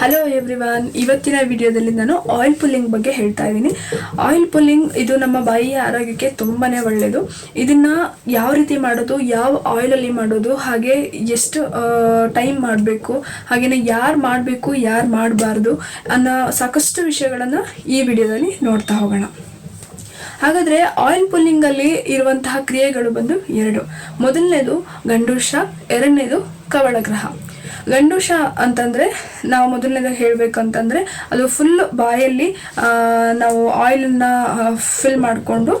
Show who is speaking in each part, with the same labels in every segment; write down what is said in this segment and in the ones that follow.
Speaker 1: Hello everyone ಇವತ್ತಿನ ವಿಡಿಯೋದಲ್ಲಿ ನಾನು ಆಯಿಲ್ ಪುಲ್ಲಿಂಗ್ ಬಗ್ಗೆ ಹೇಳ್ತಾ ಇದ್ದೀನಿ. ಆಯಿಲ್ ಪುಲ್ಲಿಂಗ್ ಇದು ನಮ್ಮ ಬಾಯಿಯ ಆರೋಗ್ಯಕ್ಕೆ ತುಂಬಾ ಒಳ್ಳೆಯದು ಇದನ್ನು ಯಾವ ರೀತಿ ಮಾಡೋದು, ಯಾವ ಆಯಿಲಲ್ಲಿ ಮಾಡೋದು, ಹಾಗೆ ಎಷ್ಟು ಟೈಮ್ ಮಾಡಬೇಕು ಹಾಗೆಯೇ ಯಾರು ಮಾಡಬೇಕು, ಯಾರು ಮಾಡಬಾರ್ದು ಅನ್ನೋ ಸಾಕಷ್ಟು ವಿಷಯಗಳನ್ನು ಈ ವಿಡಿಯೋದಲ್ಲಿ ನೋಡ್ತಾ ಹೋಗೋಣ. ಹಾಗಾದರೆ ಆಯಿಲ್ ಪುಲ್ಲಿಂಗಲ್ಲಿ ಇರುವಂತಹ ಕ್ರಿಯೆಗಳು ಬಂದು ಎರಡು. ಮೊದಲನೇದು ಗಂಡೂಷ, ಎರಡನೇದು ಕವಳಗ್ರಹ. ಗಂಡೂಷ ಅಂತಂದ್ರೆ ನಾವು ಮೊದಲನೇದಾಗ ಹೇಳ್ಬೇಕಂತಂದ್ರೆ ಅದು ಫುಲ್ ಬಾಯಲ್ಲಿ ನಾವು ಆಯಿಲನ್ನ ಫಿಲ್ ಮಾಡಿಕೊಂಡು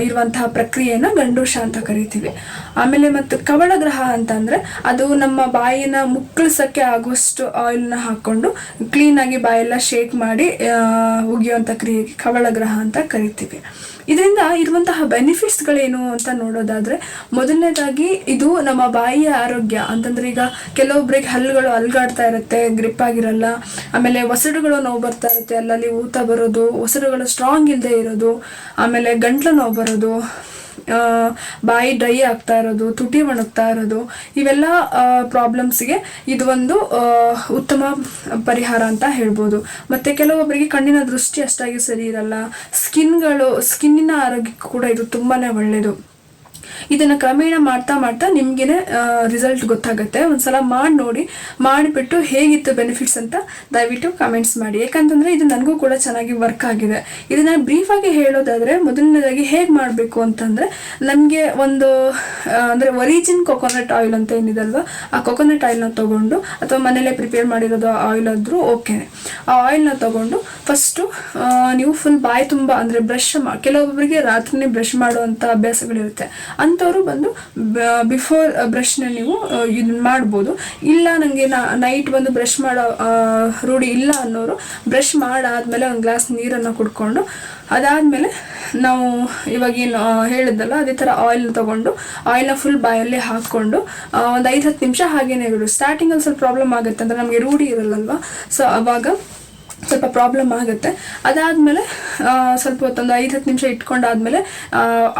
Speaker 1: ಇರುವಂತಹ ಪ್ರಕ್ರಿಯೆನ ಗಂಡೂಷ ಅಂತ ಕರಿತೀವಿ. ಆಮೇಲೆ ಮತ್ತು ಕವಳಗ್ರಹ ಅಂತಂದ್ರೆ ಅದು ನಮ್ಮ ಬಾಯಿನ ಮುಕ್ಕಳಿಸಕ್ಕೆ ಆಗುವಷ್ಟು ಆಯಿಲ್ನ ಹಾಕೊಂಡು ಕ್ಲೀನಾಗಿ ಬಾಯೆಲ್ಲ ಶೇಕ್ ಮಾಡಿ ಆ, ಉಗಿಯುವಂಥ ಕ್ರಿಯೆಗೆ ಕವಳಗ್ರಹ ಅಂತ ಕರಿತೀವಿ. ಇದರಿಂದ ಇರುವಂತಹ ಬೆನಿಫಿಟ್ಸ್ಗಳೇನು ಅಂತ ನೋಡೋದಾದ್ರೆ, ಮೊದಲನೇದಾಗಿ ಇದು ನಮ್ಮ ಬಾಯಿಯ ಆರೋಗ್ಯ. ಅಂತಂದ್ರೆ ಈಗ ಕೆಲವೊಬ್ಬರಿಗೆ ಹಲ್ಲುಗಳು ಅಲ್ಗಾಡ್ತಾ ಇರುತ್ತೆ ಗ್ರಿಪ್ ಆಗಿರಲ್ಲ, ಆಮೇಲೆ ಒಸಡುಗಳು ನೋವು ಬರ್ತಾ ಇರುತ್ತೆ, ಅಲ್ಲಲ್ಲಿ ಊತ ಬರೋದು ಒಸಡುಗಳು ಸ್ಟ್ರಾಂಗ್ ಇಲ್ಲದೆ ಇರೋದು, ಆಮೇಲೆ ಗಂಟ್ಲು ನೋವು ಬರೋದು ಬಾಯಿ ಡ್ರೈ ಆಗ್ತಾ ಇರೋದು, ತುಟಿ ಒಣಗ್ತಾ ಇರೋದು, ಇವೆಲ್ಲ ಪ್ರಾಬ್ಲಮ್ಸ್ಗೆ ಇದು ಒಂದು ಉತ್ತಮ ಪರಿಹಾರ ಅಂತ ಹೇಳ್ಬೋದು. ಮತ್ತೆ ಕೆಲವೊಬ್ಬರಿಗೆ ಕಣ್ಣಿನ ದೃಷ್ಟಿ ಅಷ್ಟಾಗಿ ಸರಿ ಇರಲ್ಲ. ಸ್ಕಿನ್ಗಳು ಸ್ಕಿನ್ನಿನ ಆರೋಗ್ಯಕ್ಕೂ ಕೂಡ ಇದು ತುಂಬಾ ಒಳ್ಳೆಯದು ಇದನ್ನ ಕ್ರಮೇಣ ಮಾಡ್ತಾ ಮಾಡ್ತಾ ನಿಮ್ಗೇನೆ ರಿಸಲ್ಟ್ ಗೊತ್ತಾಗುತ್ತೆ. ಒಂದ್ಸಲ ಮಾಡಿ ನೋಡಿ, ಮಾಡಿಬಿಟ್ಟು ಹೇಗಿತ್ತು ಬೆನಿಫಿಟ್ಸ್ ಅಂತ ದಯವಿಟ್ಟು ಕಮೆಂಟ್ಸ್ ಮಾಡಿ. ಯಾಕಂತಂದ್ರೆ ಇದು ನನಗೂ ಕೂಡ ಚೆನ್ನಾಗಿ ವರ್ಕ್ ಆಗಿದೆ. ಇದನ್ನ ಬ್ರೀಫ್ ಆಗಿ ಹೇಳೋದಾದ್ರೆ ಮೊದಲನೇದಾಗಿ ಹೇಗೆ ಮಾಡಬೇಕು ಅಂತಂದ್ರೆ, ನಮಗೆ ಒಂದು ಅಂದ್ರೆ ಒರಿಜಿನ್ ಕೊಕೊನಟ್ ಆಯಿಲ್ ಅಂತ ಏನಿದಲ್ವಾ, ಆ ಕೊಕೊನಟ್ ಆಯಿಲ್ನ ತಗೊಂಡು ಅಥವಾ ಮನೇಲೆ ಪ್ರಿಪೇರ್ ಮಾಡಿರೋದು ಆಯಿಲ್ ಆದ್ರೂ ಓಕೆ ಆ ಆಯಿಲ್ನ ತಗೊಂಡು ಫಸ್ಟು ನೀವು ಫುಲ್ ಬಾಯಿ ತುಂಬ, ಅಂದರೆ ಬ್ರಷ್ ಮಾ, ಕೆಲವೊಬ್ಬರಿಗೆ ರಾತ್ರಿನೇ ಬ್ರಷ್ ಮಾಡುವಂಥ ಅಭ್ಯಾಸಗಳಿರುತ್ತೆ. ಅಂಥವ್ರು ಬಂದು ಬಿಫೋರ್ ಬ್ರಷ್ನ ನೀವು ಇದನ್ನ ಮಾಡ್ಬೋದು. ಇಲ್ಲ ನನಗೆ ನೈಟ್ ಬಂದು ಬ್ರಷ್ ಮಾಡೋ ರೂಢಿ ಇಲ್ಲ ಅನ್ನೋರು ಬ್ರಷ್ ಮಾಡಾದಮೇಲೆ ಒಂದು ಗ್ಲಾಸ್ ನೀರನ್ನು ಕುಡ್ಕೊಂಡು, ಅದಾದಮೇಲೆ ನಾವು ಇವಾಗೇನು ಹೇಳಿದ್ದಲ್ಲ ಅದೇ ಥರ ಆಯಿಲ್ ತಗೊಂಡು ಆಯಿಲ್ನ ಫುಲ್ ಬಾಯಲ್ಲಿ ಹಾಕ್ಕೊಂಡು ಒಂದು ಐದು ಹತ್ತು ನಿಮಿಷ ಹಾಗೇನೆ ಇರೋದು ಸ್ಟಾರ್ಟಿಂಗಲ್ಲಿ ಸ್ವಲ್ಪ ಪ್ರಾಬ್ಲಮ್ ಆಗುತ್ತೆ ಅಂದರೆ ನಮಗೆ ರೂಢಿ ಇರಲ್ಲಲ್ವ? ಸೊ ಅವಾಗ ಸ್ವಲ್ಪ ಪ್ರಾಬ್ಲಮ್ ಆಗುತ್ತೆ. ಅದಾದಮೇಲೆ ಸ್ವಲ್ಪ ಹೊತ್ತೊಂದು ಐದು, ಹತ್ತು ನಿಮಿಷ ಇಟ್ಕೊಂಡಾದ್ಮೇಲೆ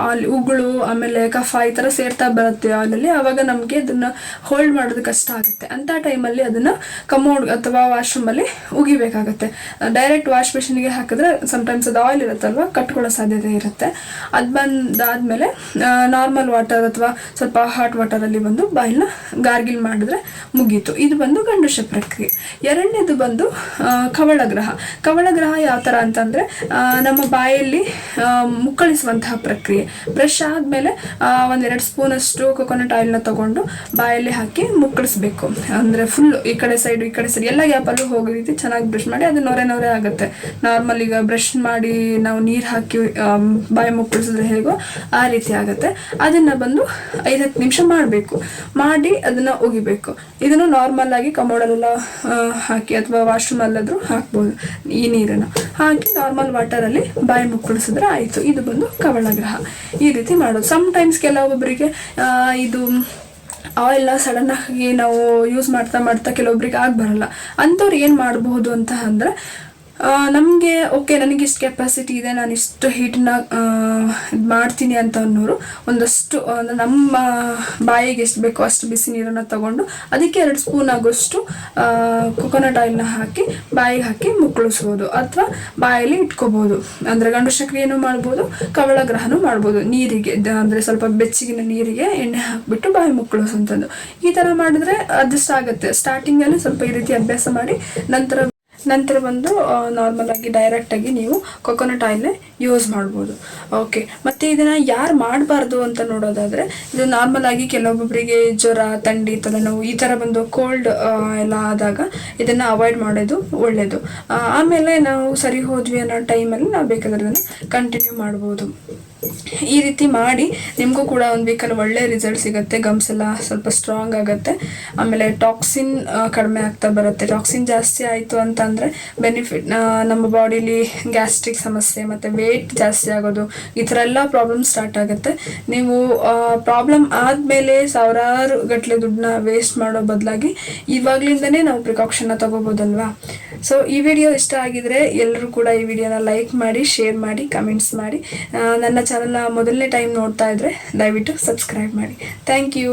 Speaker 1: ಅಲ್ಲಿ ಉಗುಳು ಆಮೇಲೆ ಕಫ ಈ ಥರ ಸೇರ್ತಾ ಬರುತ್ತೆ ಆಲಲ್ಲಿ ಆವಾಗ ನಮಗೆ ಅದನ್ನು ಹೋಲ್ಡ್ ಮಾಡೋದು ಕಷ್ಟ ಆಗುತ್ತೆ. ಅಂಥ ಟೈಮಲ್ಲಿ ಅದನ್ನು ಕಮೋಡ್ ಅಥವಾ ವಾಶ್ರೂಮಲ್ಲಿ ಉಗಿಬೇಕಾಗುತ್ತೆ. ಡೈರೆಕ್ಟ್ ವಾಶ್ ಮಿಷಿನ್ಗೆ ಹಾಕಿದ್ರೆ ಸಮಟೈಮ್ಸ್ ಅದು ಆಯಿಲ್ ಇರುತ್ತಲ್ವ? ಕಟ್ಕೊಳ್ಳೋ ಸಾಧ್ಯತೆ ಇರುತ್ತೆ. ಅದು ಬಂದಾದಮೇಲೆ ನಾರ್ಮಲ್ ವಾಟರ್ ಅಥವಾ ಸ್ವಲ್ಪ ಹಾಟ್ ವಾಟರಲ್ಲಿ ಬಂದು ಬಾಯಿನ ಗಾರ್ಗಿಲ್ ಮಾಡಿದ್ರೆ ಮುಗೀತು. ಇದು ಬಂದು ಗಂಡುಷ ಪ್ರಕ್ರಿಯೆ. ಎರಡನೇದು ಬಂದು ಆ, ಕವಳ ಗ್ರಹ ಯಾವ ಥರ ಅಂತಂದರೆ ನಮ್ಮ ಬಾಯಲ್ಲಿ ಮುಕ್ಕಳಿಸುವಂತಹ ಪ್ರಕ್ರಿಯೆ. ಬ್ರಷ್ ಆದಮೇಲೆ ಒಂದೆರಡು ಸ್ಪೂನಷ್ಟು ಕೊಕೊನಟ್ ಆಯಿಲ್ನ ತಗೊಂಡು ಬಾಯಲ್ಲಿ ಹಾಕಿ ಮುಕ್ಕಳಿಸ್ಬೇಕು. ಅಂದರೆ ಫುಲ್ ಈ ಕಡೆ ಸೈಡ್ ಈ ಕಡೆ ಸೈಡ್ ಎಲ್ಲ ಗ್ಯಾಪಲ್ಲೂ ಹೋಗೋ ರೀತಿ ಚೆನ್ನಾಗಿ ಬ್ರಷ್ ಮಾಡಿ ಅದು ನೊರೆ ನೊರೆ ಆಗುತ್ತೆ. ನಾರ್ಮಲ್ ಈಗ ಬ್ರಷ್ ಮಾಡಿ ನಾವು ನೀರು ಹಾಕಿ ಬಾಯಿ ಮುಕ್ಕಳಿಸಿದ್ರೆ ಹೇಗೋ ಆ ರೀತಿ ಆಗುತ್ತೆ. ಅದನ್ನು ಬಂದು ಐದು ಹತ್ತು ನಿಮಿಷ ಮಾಡಬೇಕು. ಮಾಡಿ ಅದನ್ನು ಒಗಿಬೇಕು ಇದನ್ನು ನಾರ್ಮಲ್ ಆಗಿ ಕಮೋಡಲ್ಲೆಲ್ಲ ಆ, ಹಾಕಿ ಅಥವಾ ವಾಶ್ರೂಮಲ್ಲಾದರೂ ಹಾಕ್ಬೋದು. ಈ ನೀರನ್ನು ಹಾಕಿ ನಾರ್ಮಲ್ ವಾಟರಲ್ಲಿ ಬಾಯಿ ಮುಕ್ಕಳಿಸಿದ್ರೆ ಆಯಿತು. ಇದು ಬಂದು ಕವಳಗ್ರಹ ಈ ರೀತಿ ಮಾಡೋದು. ಸಮ್ ಟೈಮ್ಸ್ ಕೆಲವೊಬ್ಬರಿಗೆ ಇದು ಆಯಿಲ್ನ ಸಡನ್ನಾಗಿ ನಾವು ಯೂಸ್ ಮಾಡ್ತಾ ಮಾಡ್ತಾ ಕೆಲವೊಬ್ರಿಗೆ ಆಗಿ ಬರಲ್ಲ. ಅಂಥವ್ರು ಏನು ಮಾಡಬಹುದು ಅಂತ ಅಂದರೆ ನಮಗೆ ಓಕೆ ನನಗೆ ಇಷ್ಟು ಕೆಪಾಸಿಟಿ ಇದೆ, ನಾನು ಇಷ್ಟು ಹಿಟ್ಟನ್ನ ಇದು ಮಾಡ್ತೀನಿ ಅಂತ ಅನ್ನೋರು ಒಂದಷ್ಟು ಅಂದರೆ ನಮ್ಮ ಬಾಯಿಗೆ ಎಷ್ಟು ಬೇಕೋ ಅಷ್ಟು ಬಿಸಿ ನೀರನ್ನು ತಗೊಂಡು ಅದಕ್ಕೆ ಎರಡು ಸ್ಪೂನ್ ಆಗೋಷ್ಟು ಕೊಕೊನಟ್ ಆಯಿಲ್ನ ಹಾಕಿ ಬಾಯಿಗೆ ಹಾಕಿ ಮುಕ್ಕಳಿಸ್ಬೋದು ಅಥವಾ ಬಾಯಲ್ಲಿ ಇಟ್ಕೋಬೋದು. ಅಂದರೆ ಗಂಡು ಶಕ್ರಿಯನ್ನು ಮಾಡ್ಬೋದು ಕವಳಗ್ರಹನೂ ಮಾಡ್ಬೋದು. ನೀರಿಗೆ ಅಂದ್ರೆ ಸ್ವಲ್ಪ ಬೆಚ್ಚಗಿನ ನೀರಿಗೆ ಎಣ್ಣೆ ಹಾಕಿಬಿಟ್ಟು ಬಾಯಿ ಮುಕ್ಕಳಿಸುವಂಥದ್ದು. ಈ ಥರ ಮಾಡಿದ್ರೆ ಅಡ್ಜಸ್ಟ್ ಆಗುತ್ತೆ. ಸ್ಟಾರ್ಟಿಂಗಲ್ಲಿ ಸ್ವಲ್ಪ ಈ ರೀತಿ ಅಭ್ಯಾಸ ಮಾಡಿ, ನಂತರ ನಂತರ ಬಂದು ನಾರ್ಮಲ್ ಆಗಿ ಡೈರೆಕ್ಟ್ ಆಗಿ ನೀವು ಕೊಕೊನಟ್ ಆಯಿಲ್ನ ಯೂಸ್ ಮಾಡ್ಬೋದು. ಓಕೆ ಮತ್ತೆ ಇದನ್ನ ಯಾರು ಮಾಡಬಾರ್ದು ಅಂತ ನೋಡೋದಾದ್ರೆ, ಇದು ನಾರ್ಮಲ್ ಆಗಿ ಕೆಲವೊಬ್ಬರಿಗೆ ಜ್ವರ, ಥಂಡಿ, ತಲೆನೋವು ಈ ಥರ ಬಂದು ಕೋಲ್ಡ್ ಎಲ್ಲ ಆದಾಗ ಇದನ್ನ ಅವಾಯ್ಡ್ ಮಾಡೋದು ಒಳ್ಳೆಯದು ಆಮೇಲೆ ನಾವು ಸರಿ ಹೋದ್ವಿ ಅನ್ನೋ ಟೈಮಲ್ಲಿ ನಾವು ಬೇಕಾದ್ರೆ ಅದನ್ನು ಕಂಟಿನ್ಯೂ ಮಾಡ್ಬೋದು. ಈ ರೀತಿ ಮಾಡಿ ನಿಮಗೂ ಕೂಡ ಒಂದು ವೀಕಲ್ಲಿ ಒಳ್ಳೆ ರಿಸಲ್ಟ್ ಸಿಗುತ್ತೆ ಗಮ್ಸ್ ಎಲ್ಲ ಸ್ವಲ್ಪ ಸ್ಟ್ರಾಂಗ್ ಆಗುತ್ತೆ. ಆಮೇಲೆ ಟಾಕ್ಸಿನ್ ಕಡಿಮೆ ಆಗ್ತಾ ಬರುತ್ತೆ. ಟಾಕ್ಸಿನ್ ಜಾಸ್ತಿ ಆಯಿತು ಅಂತಂದರೆ ಬೆನಿಫಿಟ್ ನಮ್ಮ ಬಾಡಿಲಿ ಗ್ಯಾಸ್ಟ್ರಿಕ್ ಸಮಸ್ಯೆ ಮತ್ತು ವೇಟ್ ಜಾಸ್ತಿ ಆಗೋದು, ಈ ಥರ ಎಲ್ಲ ಪ್ರಾಬ್ಲಮ್ ಸ್ಟಾರ್ಟ್ ಆಗುತ್ತೆ. ನೀವು ಪ್ರಾಬ್ಲಮ್ ಆದಮೇಲೆ ಸಾವಿರಾರು ಗಟ್ಟಲೆ ದುಡ್ಡನ್ನ ವೇಸ್ಟ್ ಮಾಡೋ ಬದಲಾಗಿ ಇವಾಗ್ಲಿಂದನೇ ನಾವು ಪ್ರಿಕಾಕ್ಷನ್ನ ತೊಗೋಬೋದಲ್ವಾ? ಸೊ ಈ ವಿಡಿಯೋ ಇಷ್ಟ ಆಗಿದ್ರೆ ಎಲ್ಲರೂ ಕೂಡ ಈ ವಿಡಿಯೋನ ಲೈಕ್ ಮಾಡಿ ಶೇರ್ ಮಾಡಿ ಕಮೆಂಟ್ಸ್ ಮಾಡಿ. ನನ್ನ ಚಾನಲ್ನ ಮೊದಲನೇ ಟೈಮ್ ನೋಡ್ತಾ ಇದ್ರೆ ದಯವಿಟ್ಟು ಸಬ್ಸ್ಕ್ರೈಬ್ ಮಾಡಿ. Thank you